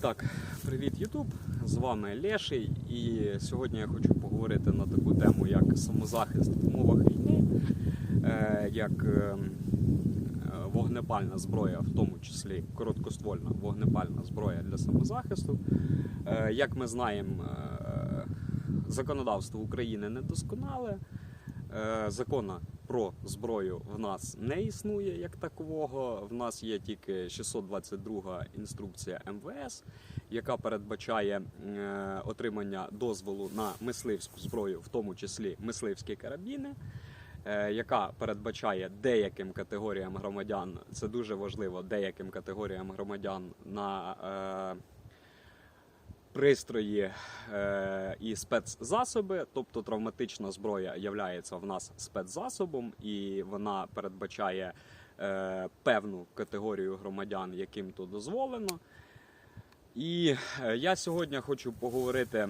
Так, привіт, Ютуб! З вами Леший, і сьогодні я хочу поговорити на таку тему, як самозахист в умовах війни, е, як е, е, вогнепальна зброя, в тому числі короткоствольна вогнепальна зброя для самозахисту. Е, Як ми знаємо, законодавство України недосконале. Закона про зброю в нас не існує як такового. В нас є тільки 622 інструкція МВС, яка передбачає е, отримання дозволу на мисливську зброю, в тому числі мисливські карабіни. е, Яка передбачає деяким категоріям громадян, це дуже важливо, деяким категоріям громадян на е, пристрої е, і спецзасоби, тобто травматична зброя являється в нас спецзасобом, і вона передбачає е, певну категорію громадян, яким то дозволено. І е, я сьогодні хочу поговорити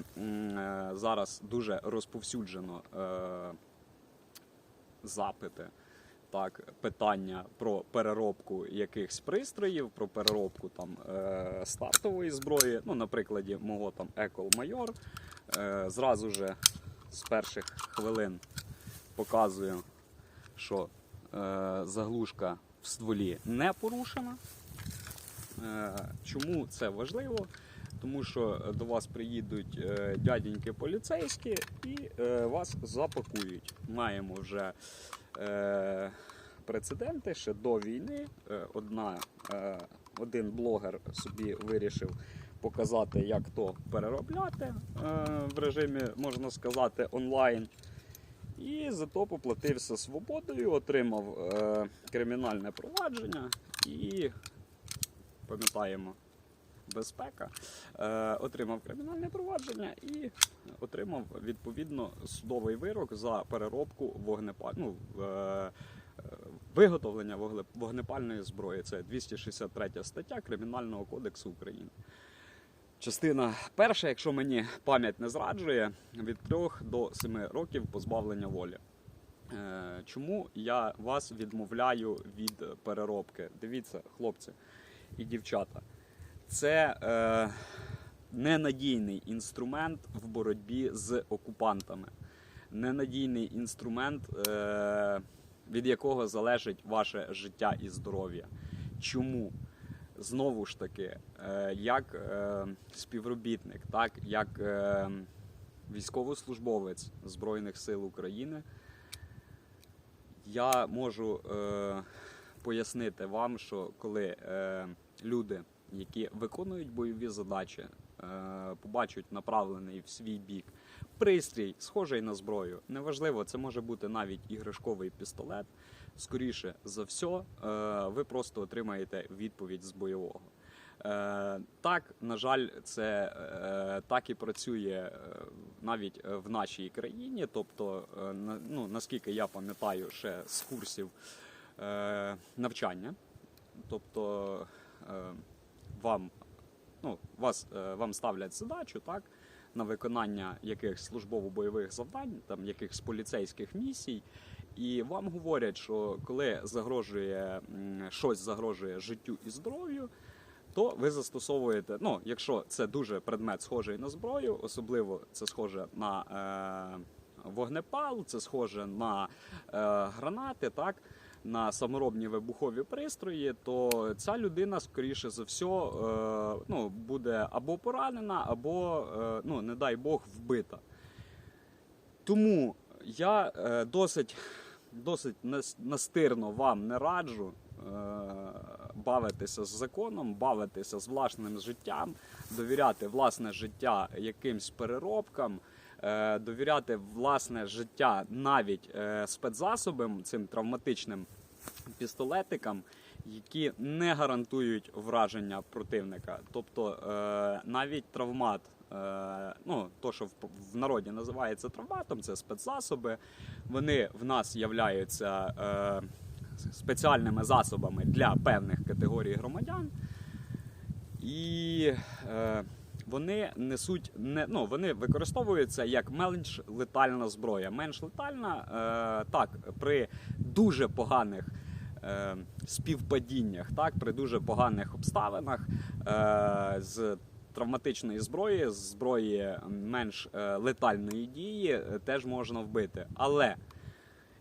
зараз дуже розповсюджено запити. Так, питання про переробку якихось пристроїв, про переробку там е, стартової зброї. Ну, на прикладі мого там Екол Майор. Зразу же з перших хвилин показую, що е, заглушка в стволі не порушена. Е, Чому це важливо? Тому що до вас приїдуть е, дяденьки поліцейські і е, вас запакують. Маємо вже е, прецеденти ще до війни. Е, Одна, е, один блогер собі вирішив показати, як то переробляти е, в режимі, можна сказати, онлайн. І зато поплатився свободою, отримав е, кримінальне провадження і пам'ятаємо безпека, е, отримав кримінальне провадження і отримав відповідно судовий вирок за переробку вогнепаль... ну, е, виготовлення вогнепальної зброї. Це 263 стаття Кримінального кодексу України. Частина перша, якщо мені пам'ять не зраджує, від 3 до 7 років позбавлення волі. Е, Чому я вас відмовляю від переробки? Дивіться, хлопці і дівчата, це е, ненадійний інструмент в боротьбі з окупантами, ненадійний інструмент, е, від якого залежить ваше життя і здоров'я. Чому? Знову ж таки, е, як е, співробітник, так як е, військовослужбовець Збройних сил України, я можу пояснити вам, що коли люди, які виконують бойові задачі, е, побачать направлений в свій бік пристрій, схожий на зброю, неважливо, це може бути навіть іграшковий пістолет. Скоріше за все, ви просто отримаєте відповідь з бойового. Е, Так, на жаль, це е, так і працює навіть в нашій країні. Тобто, ну, наскільки я пам'ятаю, ще з курсів навчання. Тобто вам, ну, вас, е, вам ставлять задачу так, на виконання якихось службово-бойових завдань, там, якихось поліцейських місій. І вам говорять, що коли загрожує щось загрожує життю і здоров'ю, то ви застосовуєте, ну, якщо це дуже предмет схожий на зброю, особливо це схоже на е, вогнепал, це схоже на е, гранати, так, на саморобні вибухові пристрої, то ця людина, скоріше за все, е, ну, буде або поранена, або, е, ну, не дай Бог, вбита. Тому я е, досить, досить настирно вам не раджу е, бавитися з законом, бавитися з власним життям, довіряти власне життя якимсь переробкам, е, довіряти власне життя навіть е, спецзасобам, цим травматичним пістолетикам, які не гарантують враження противника. Тобто е, навіть травмат, е, ну то, що в, народі називається травматом, це спецзасоби. Вони в нас являються е, спеціальними засобами для певних категорій громадян. І вони несуть не ну вони використовуються як менш летальна зброя. Менш летальна е, так при дуже поганих е, співпадіннях, так при дуже поганих обставинах е, з травматичної зброї, з зброї менш е, летальної дії, теж можна вбити. Але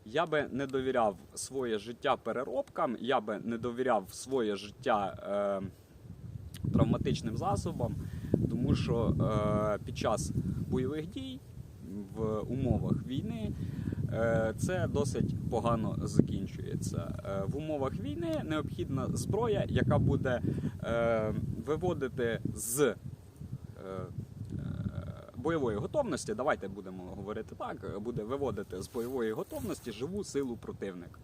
я би не довіряв своє життя переробкам, я би не довіряв своє життя травматичним засобам, тому що під час бойових дій в умовах війни це досить погано закінчується. Е, в умовах війни необхідна зброя, яка буде е, виводити з е, е, бойової готовності, давайте будемо говорити так, буде виводити з бойової готовності живу силу противника.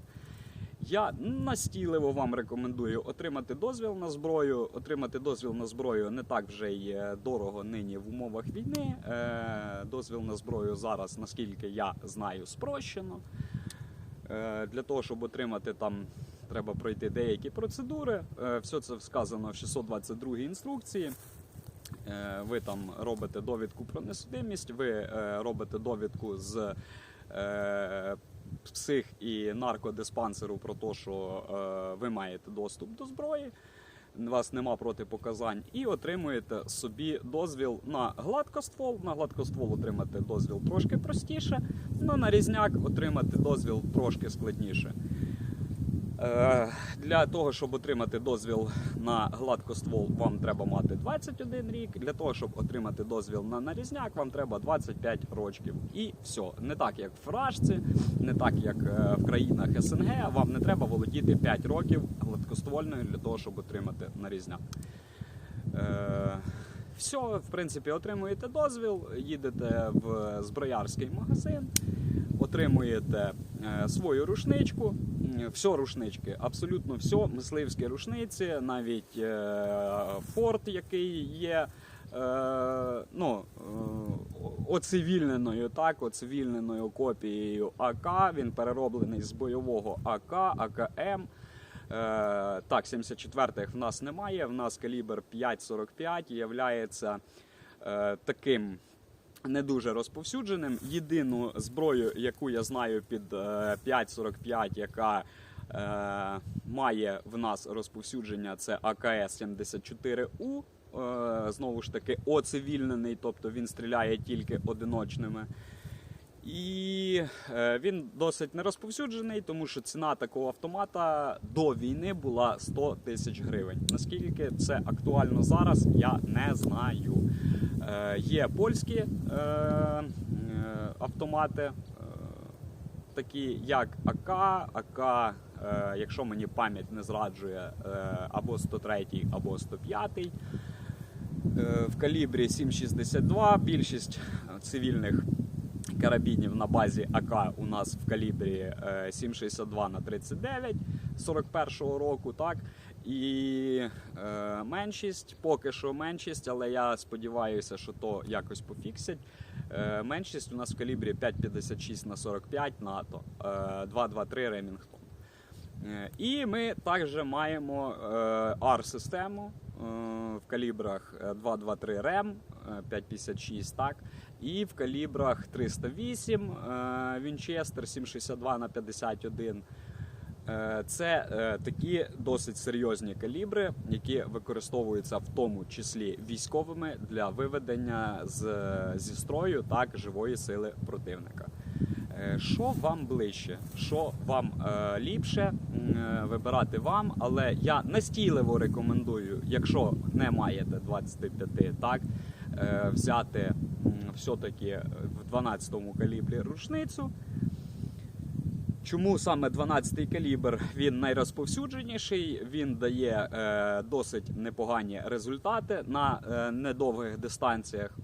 Я настійливо вам рекомендую отримати дозвіл на зброю. Отримати дозвіл на зброю не так вже й е, дорого нині в умовах війни. Е, Дозвіл на зброю зараз, наскільки я знаю, спрощено. Е, Для того, щоб отримати там, треба пройти деякі процедури. Все це сказано в 622 інструкції. Ви там робите довідку про несудимість, ви робите довідку з псих і наркодиспансеру про те, що е, ви маєте доступ до зброї. У вас нема протипоказань, і отримуєте собі дозвіл на гладкоствол. На гладкоствол отримати дозвіл трошки простіше, але на різняк отримати дозвіл трошки складніше. Е, Для того, щоб отримати дозвіл на гладкоствол, вам треба мати 21 рік. Для того, щоб отримати дозвіл на нарізняк, вам треба 25 років. І все. Не так, як в Фражці, не так, як е, в країнах СНГ. Вам не треба володіти 5 років гладкоствольною для того, щоб отримати нарізняк. Е, Все, в принципі, отримуєте дозвіл, їдете в зброярський магазин, отримуєте свою рушничку, все рушнички, абсолютно все, мисливські рушниці, навіть е, форт, який є. Е, ну, е, оцивільненою, так, оцивільненою копією АК. Він перероблений з бойового АК, АКМ. Е, так, 74-х в нас немає. В нас калібр 5,45 являється е, таким не дуже розповсюдженим. Єдину зброю, яку я знаю під е, 5,45, яка е, має в нас розповсюдження, це АКС-74У. Е, знову ж таки, оцивільнений, тобто він стріляє тільки одиночними. І е, він досить не розповсюджений, тому що ціна такого автомата до війни була 100 тисяч гривень. Наскільки це актуально зараз, я не знаю. Е, є польські е, автомати, такі як АК, АК, якщо мені пам'ять не зраджує, або 103, або 105. Е, в калібрі 7,62. Більшість цивільних карабінів на базі АК у нас в калібрі е, 7,62 на 39 41-го року. Так? І е, меншість, поки що меншість, але я сподіваюся, що то якось пофіксять. Е, меншість у нас в калібрі 5,56 на 45 НАТО, е, 2,23 Ремінгтон. Е, І ми також маємо е, AR-систему е, в калібрах е, 223 РЕМ, е, 556, так, і в калібрах 308 е, Вінчестер 762 на 51. Е, Це е, такі досить серйозні калібри, які використовуються в тому числі військовими для виведення з, зі строю так живої сили противника. Е, Що вам ближче, що вам е, ліпше е, вибирати вам, але я настійливо рекомендую, якщо не маєте 25, так е, взяти м, все-таки в 12-му калібрі рушницю. Чому саме 12-й калібр? Він найрозповсюдженіший, він дає е, досить непогані результати на е, недовгих дистанціях,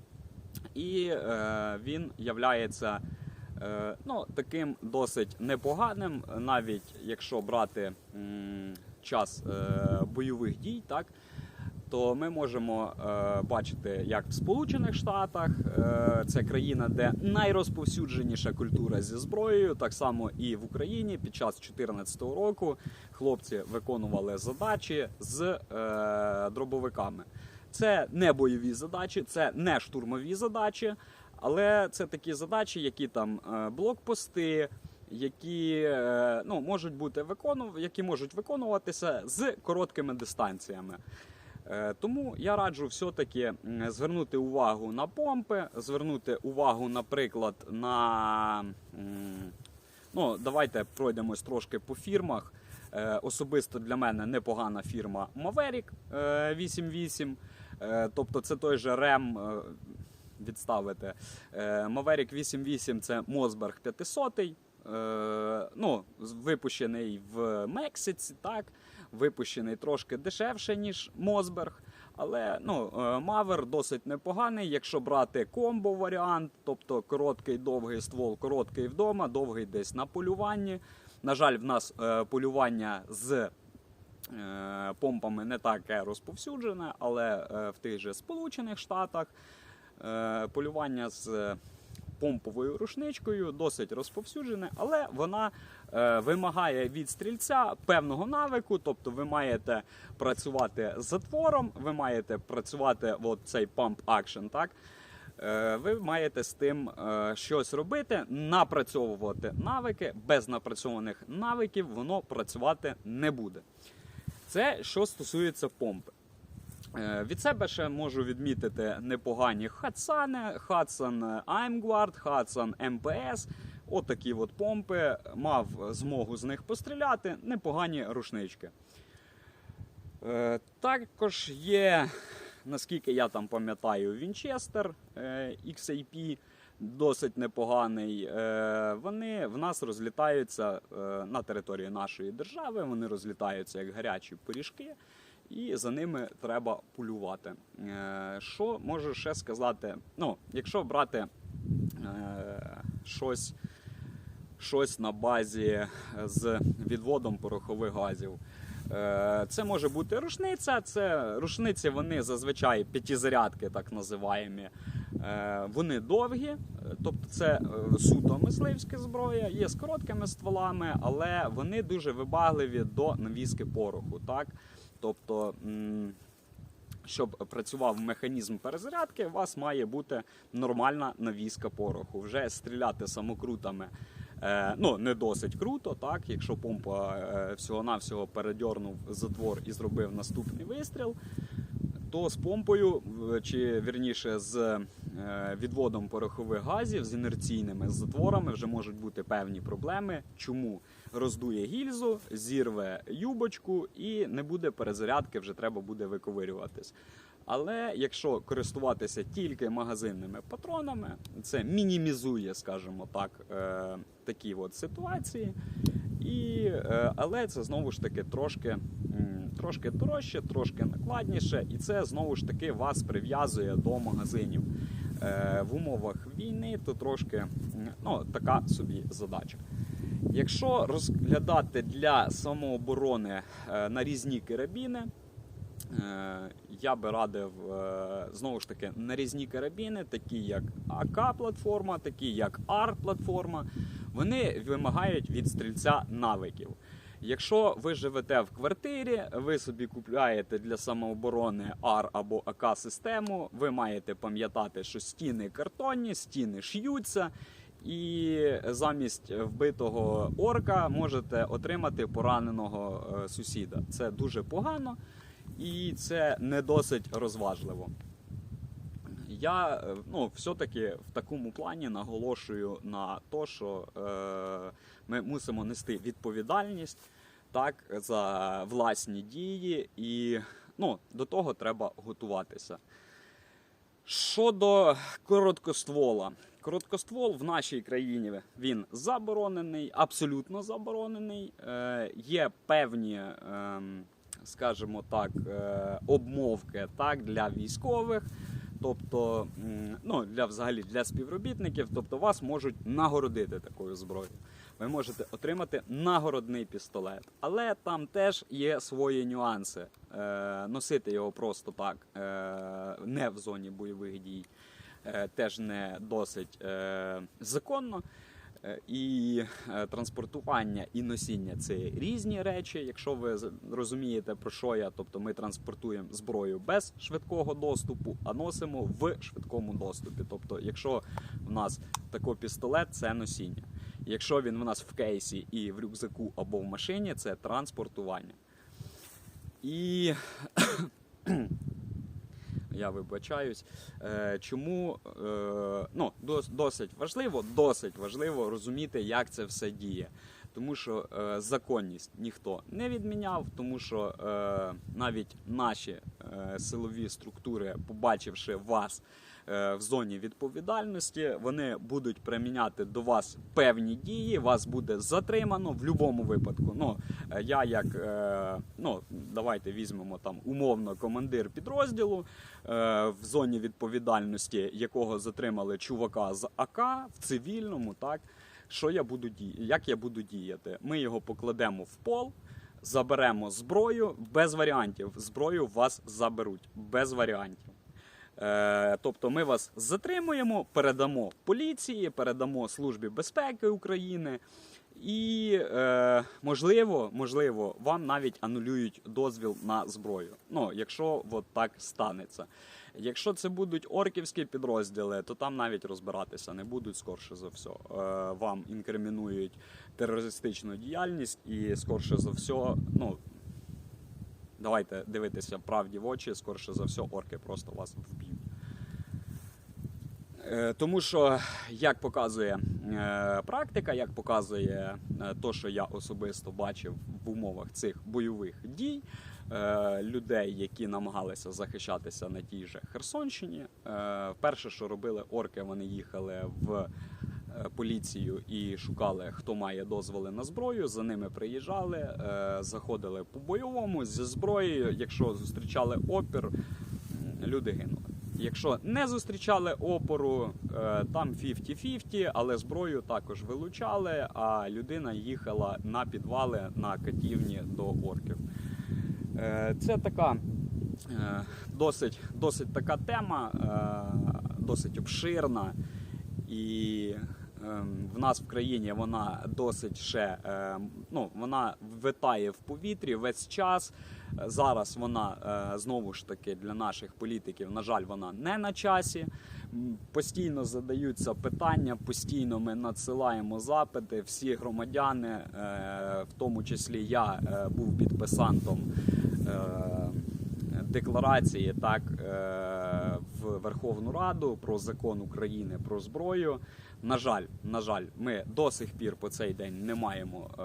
і е, він являється е, ну, таким досить непоганим, навіть якщо брати час е, бойових дій, так, то ми можемо е, бачити, як в Сполучених Штатах е, це країна, де найрозповсюдженіша культура зі зброєю, так само і в Україні під час 2014 року хлопці виконували задачі з е, дробовиками. Це не бойові задачі, це не штурмові задачі, але це такі задачі, які там е, блокпости. Які е, ну, можуть бути виконув... які можуть виконуватися з короткими дистанціями. Е, Тому я раджу все-таки звернути увагу на помпи, звернути увагу, наприклад, на ну, давайте пройдемось трошки по фірмах. Особисто для мене непогана фірма Maverick е, 88. Е, Тобто це той же е, відставити. Е, Maverick 88 це Мосберг 500. Е, ну, випущений в Мексиці, так, випущений трошки дешевше, ніж Мосберг. Але ну, е, Мавер досить непоганий, якщо брати комбо варіант, тобто короткий довгий ствол, короткий вдома, довгий десь на полюванні. На жаль, в нас полювання з помпами не таке розповсюджене, але в тих же Сполучених Штатах полювання з помповою рушничкою досить розповсюджене, але вона е, вимагає від стрільця певного навику, тобто ви маєте працювати з затвором, ви маєте працювати от цей action, так? Е, Ви маєте з тим е, щось робити, напрацьовувати навики. Без напрацьованих навиків воно працювати не буде. Це що стосується помпи. Е, Від себе ще можу відмітити непогані Хатсани, Hudson Aimguard, Hudson MPS. Отакі от помпи. Мав змогу з них постріляти, непогані рушнички. Е, Також є, наскільки я там пам'ятаю, е, XAP досить непоганий. Е, Вони в нас розлітаються е, на території нашої держави, вони розлітаються як гарячі пиріжки, і за ними треба полювати. Е, Що можу ще сказати? Ну, якщо брати е, щось щось на базі з відводом порохових газів. Е, Це може бути рушниця. Це рушниці, вони зазвичай п'ятизарядки, так називаємі. Е, Вони довгі, е, тобто це е, суто мисливська зброя, є з короткими стволами, але вони дуже вибагливі до навіски пороху. Так? Тобто, щоб працював механізм перезарядки, у вас має бути нормальна навіска пороху. Вже стріляти самокрутами. Е, ну, не досить круто, так, якщо помпа е, всього-навсього передьорнув затвор і зробив наступний вистріл, то з помпою, чи вірніше з відводом порохових газів, з інерційними затворами вже можуть бути певні проблеми. Чому? Роздує гільзу, зірве юбочку і не буде перезарядки, вже треба буде виковирюватись. Але якщо користуватися тільки магазинними патронами, це мінімізує, скажімо так, е, такі от ситуації. І, е, але це знову ж таки трошки, трошки дорожче, трошки накладніше, і це знову ж таки вас прив'язує до магазинів. Е, в умовах війни то трошки ну, така собі задача. Якщо розглядати для самооборони е, нарізні карабіни, Е, Я би радив знову ж таки нарізні карабіни, такі як АК-платформа, такі як АР-платформа. Вони вимагають від стрільця навиків. Якщо ви живете в квартирі, ви собі купляєте для самооборони АР або АК-систему, ви маєте пам'ятати, що стіни картонні, стіни ш'ються, і замість вбитого орка можете отримати пораненого е, сусіда. Це дуже погано і це не досить розважливо. Я е, ну, все-таки в такому плані наголошую на те, що е, ми мусимо нести відповідальність так, за власні дії, і ну, до того треба готуватися. Щодо короткоствола. Короткоствол в нашій країні він заборонений, абсолютно заборонений. Е, є певні, ем, скажімо так, е, обмовки так, для військових, тобто ну, для взагалі для співробітників, тобто вас можуть нагородити такою зброєю. Ви можете отримати нагородний пістолет, але там теж є свої нюанси. Е, носити його просто так, е, не в зоні бойових дій, е, теж не досить е, законно. Е, І е, транспортування і носіння це різні речі. Якщо ви розумієте про що я, тобто ми транспортуємо зброю без швидкого доступу, а носимо в швидкому доступі. Тобто, якщо в нас такий пістолет, це носіння. Якщо він в нас в кейсі і в рюкзаку або в машині, це транспортування. І Я вибачаюсь. Е, чому е, ну, досить важливо, досить важливо розуміти, як це все діє. Тому що е, законність ніхто не відміняв, тому що е, навіть наші е, силові структури, побачивши вас в зоні відповідальності, вони будуть приміняти до вас певні дії, вас буде затримано в будь-якому випадку. Ну, е, я як е, ну, давайте візьмемо там умовно командир підрозділу е, в зоні відповідальності, якого затримали чувака з АК в цивільному, так що я буду діяти, як я буду діяти? Ми його покладемо в пол. Заберемо зброю без варіантів. Зброю вас заберуть без варіантів. Е, тобто ми вас затримуємо, передамо поліції, передамо Службі безпеки України, і е, можливо, можливо, вам навіть анулюють дозвіл на зброю. Ну, якщо от так станеться. Якщо це будуть орківські підрозділи, то там навіть розбиратися не будуть скорше за все. Вам інкримінують терористичну діяльність, і скорше за все, ну давайте дивитися правді в очі, скорше за все, орки просто вас вб'ють. Е, Тому що, як показує е, практика, як показує е, то, що я особисто бачив в умовах цих бойових дій, е, людей, які намагалися захищатися на тій же Херсонщині, перше, що робили орки, вони їхали в поліцію і шукали, хто має дозволи на зброю. За ними приїжджали, е, заходили по бойовому зі зброєю. Якщо зустрічали опір, люди гинули. Якщо не зустрічали опору, е, там 50-50, але зброю також вилучали, а людина їхала на підвали на катівні до орків. Е, Це така е, досить, досить така тема, е, досить обширна. І в нас в країні вона досить ще ем, ну, вона витає в повітрі весь час. Зараз вона е, знову ж таки для наших політиків, на жаль, вона не на часі. Постійно задаються питання, постійно ми надсилаємо запити. Всі громадяни, е, в тому числі я е, був підписантом. Декларації так Верховну Раду про закон України про зброю. На жаль, на жаль, ми до сих пір по цей день не маємо е,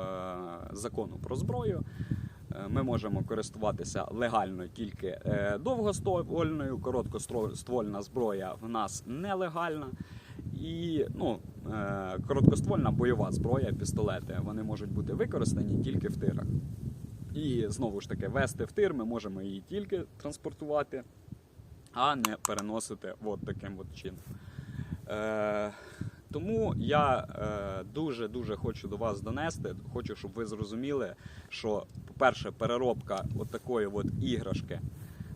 закону про зброю. Е, Ми можемо користуватися легально тільки е, довгоствольною, короткоствольна зброя в нас нелегальна. І ну, е, короткоствольна бойова зброя, пістолети, вони можуть бути використані тільки в тирах. І знову ж таки, вести в тир ми можемо її тільки транспортувати, а не переносити от таким от чином. Е, тому я дуже-дуже хочу до вас донести. Хочу, щоб ви зрозуміли, що, по-перше, переробка от такої от іграшки.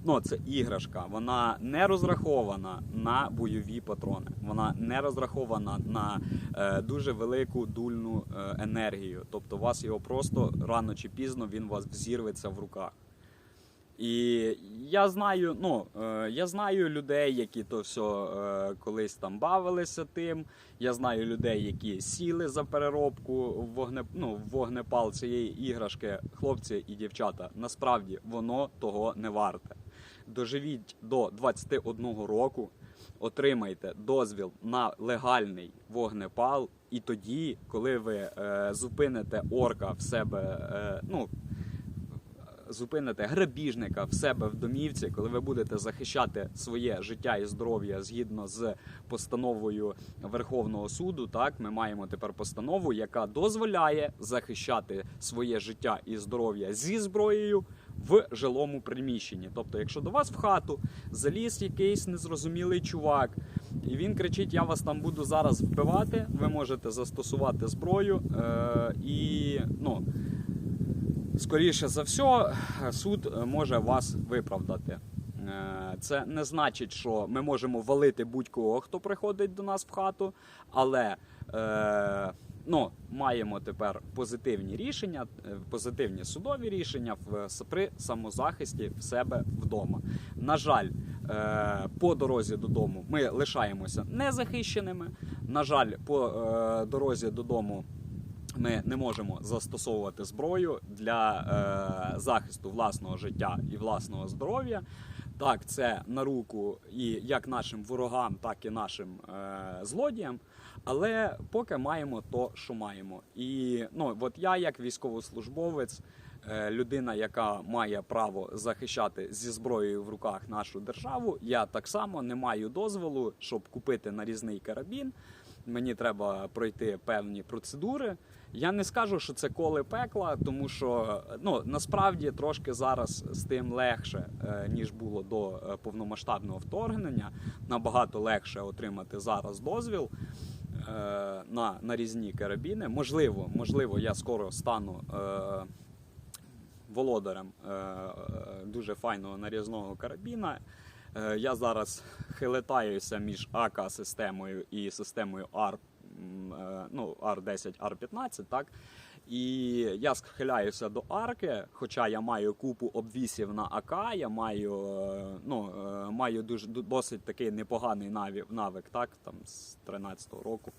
Ну, це іграшка, вона не розрахована на бойові патрони. Вона не розрахована на е, дуже велику дульну е, енергію. Тобто, у вас його просто рано чи пізно він у вас взірветься в руках. І я знаю, ну е, я знаю людей, які то все е, колись там бавилися тим. Я знаю людей, які сіли за переробку в вогне, ну, вогнепал цієї іграшки. Хлопці і дівчата, насправді воно того не варте. Доживіть до 21 року, отримайте дозвіл на легальний вогнепал, і тоді, коли ви е, зупините орка в себе, е, ну зупините грабіжника в себе в домівці, коли ви будете захищати своє життя і здоров'я згідно з постановою Верховного суду. Так, ми маємо тепер постанову, яка дозволяє захищати своє життя і здоров'я зі зброєю. В жилому приміщенні, тобто, якщо до вас в хату заліз якийсь незрозумілий чувак, і він кричить: Я вас там буду зараз вбивати. Ви можете застосувати зброю е- і ну скоріше за все, суд може вас виправдати. Е, Це не значить, що ми можемо валити будь-кого, хто приходить до нас в хату, але е, ну, маємо тепер позитивні рішення, е, позитивні судові рішення в при самозахисті в себе вдома. На жаль, е, по дорозі додому ми лишаємося незахищеними. На жаль, по е, дорозі додому ми не можемо застосовувати зброю для е, захисту власного життя і власного здоров'я. Так, це на руку і як нашим ворогам, так і нашим е, злодіям. Але поки маємо то, що маємо. І ну, от я, як військовослужбовець, е, людина, яка має право захищати зі зброєю в руках нашу державу, я так само не маю дозволу, щоб купити нарізний карабін. Мені треба пройти певні процедури. Я не скажу, що це коли пекла, тому що ну насправді трошки зараз з тим легше, е, ніж було до е, повномасштабного вторгнення. Набагато легше отримати зараз дозвіл е, на нарізні карабіни. Можливо, можливо, я скоро стану володарем дуже файного нарізного карабіна. Я зараз хилетаюся між АК-системою і системою е, ну, R10, R15, так? І я схиляюся до арки, хоча я маю купу обвісів на АК, я маю, е, ну, е, маю дуже досить такий непоганий навик, так, там з 13-го року.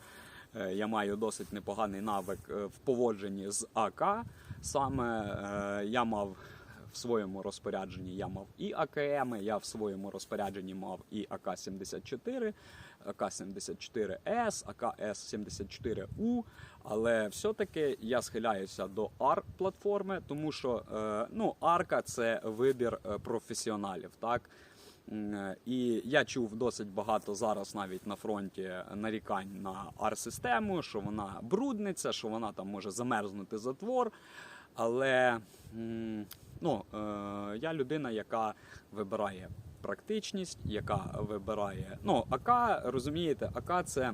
Е, Я маю досить непоганий навик е, в поводженні з АК. Саме е, я мав в своєму розпорядженні я мав і АКМ, я в своєму розпорядженні мав і АК-74, АК-74С, АК-С-74У. Але все-таки я схиляюся до ARC-платформи, тому що е, ну, арка це вибір е, професіоналів. так? Е, І я чув досить багато зараз навіть на фронті нарікань на ар-систему, що вона брудниця, що вона там може замерзнути затвор. Але ну, я людина, яка вибирає практичність, яка вибирає. Ну, АК, розумієте, АК це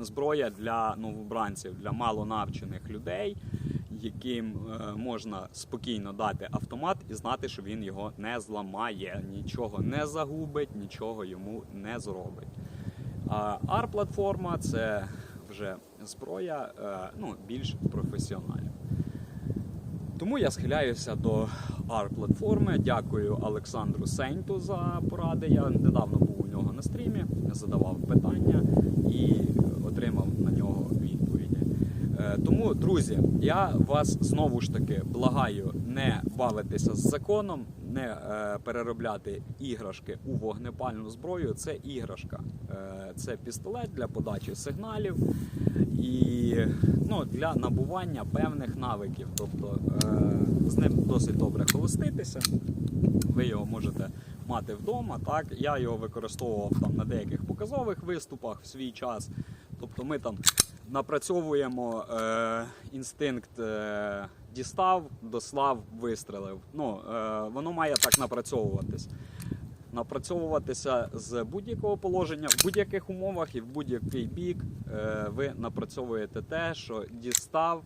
зброя для новобранців, для малонавчених людей, яким е, можна спокійно дати автомат і знати, що він його не зламає, нічого не загубить, нічого йому не зробить. А AR-платформа це вже зброя е, ну, більш професіоналів. Тому я схиляюся до AR-платформи. Дякую Олександру Сеньту за поради. Я недавно був у нього на стрімі, задавав питання і отримав на нього відповіді. Е, Тому, друзі, я вас знову ж таки благаю не бавитися з законом, не е, переробляти іграшки у вогнепальну зброю. Це іграшка, Е, це пістолет для подачі сигналів і ну, для набування певних навиків. Тобто е, з ним досить добре холоститися. Ви його можете мати вдома. Так? Я його використовував там на деяких показових виступах в свій час. Тобто ми там напрацьовуємо е, інстинкт е, дістав, дослав, вистрелив. Ну, е, воно має так напрацьовуватись. Напрацьовуватися з будь-якого положення в будь-яких умовах і в будь-який бік е, ви напрацьовуєте те, що дістав,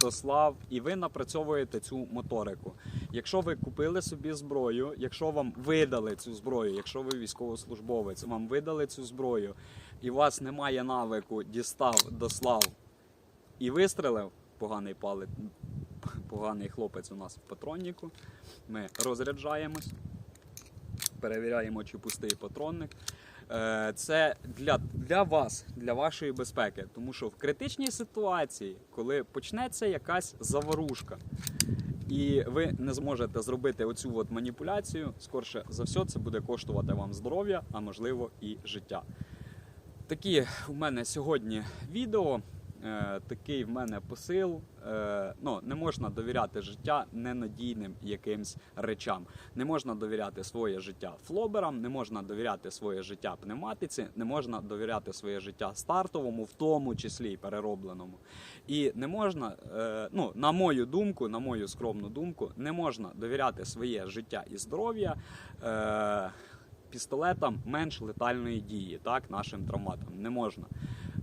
дослав, і ви напрацьовуєте цю моторику. Якщо ви купили собі зброю, якщо вам видали цю зброю, якщо ви військовослужбовець, вам видали цю зброю, і у вас немає навику дістав, дослав і вистрелив, поганий палець, поганий хлопець у нас в патроннику. Ми розряджаємось, перевіряємо, чи пустий патронник. Е, Це для, для вас, для вашої безпеки. Тому що в критичній ситуації, коли почнеться якась заворушка, і ви не зможете зробити оцю от маніпуляцію, скорше за все, це буде коштувати вам здоров'я, а можливо і життя. Такі у мене сьогодні відео. Е, Такий в мене посил. Е, Ну, не можна довіряти життя ненадійним якимсь речам. Не можна довіряти своє життя флоберам, не можна довіряти своє життя пневматиці, не можна довіряти своє життя стартовому, в тому числі і переробленому. І не можна, е, ну на мою думку, на мою скромну думку, не можна довіряти своє життя і здоров'я. Пістолетам менш летальної дії, так, нашим травматам не можна.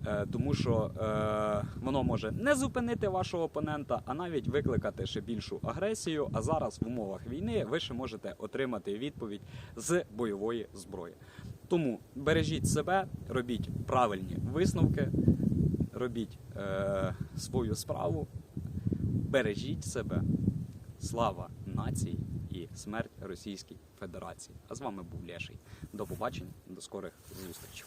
Е, тому що е, воно може не зупинити вашого опонента, а навіть викликати ще більшу агресію. А зараз в умовах війни ви ще можете отримати відповідь з бойової зброї. Тому бережіть себе, робіть правильні висновки, робіть е, свою справу, бережіть себе. Слава нації і смерть Російській Федерації. А з вами був Леший. До побачення, до скорих зустрічей.